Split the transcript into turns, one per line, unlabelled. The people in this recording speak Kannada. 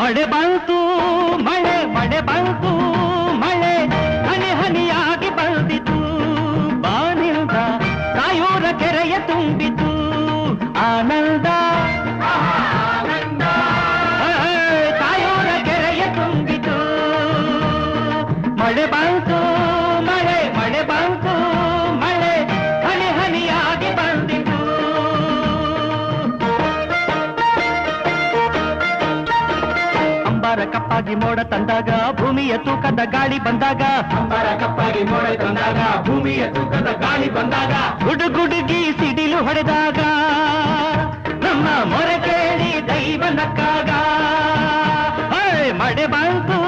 ಮಳೆ ಬಂತು, ಮಳೆ ಮಳೆ ಬಂತು, ಮಳೆ ಹನಿ ಹನಿಯಾಗಿ ಬಂದಿತು. ಬಾನಿಲ್ದ ಕಾಯೂರ ಕೆರೆಯ ತುಂಬಿತು. ಆನಂದ ಕಾಯೂರ ಕೆರೆಯ ತುಂಬಿತು. ಮಳೆ ಬಂತು, ಮಳೆ ಮಳೆ ಬಂತು ಅಂಬಾರ ಕಪ್ಪಾಗಿ ಮೋಡ ತಂದಾಗ ಭೂಮಿಯ ತೂಕದ ಗಾಳಿ ಬಂದಾಗ
ಅಂಬಾರ ಕಪ್ಪಾಗಿ ಮೋಡ ತಂದಾಗ ಭೂಮಿಯ ತೂಕದ ಗಾಳಿ ಬಂದಾಗ
ಗುಡುಗುಡುಗಿ ಸಿಡಿಲು ಹೊಡೆದಾಗ ನಮ್ಮ ಮೊರೆ ಕೇಳಿ ದೈವನಕ್ಕಾಗ ಮಡೆ ಬಂತು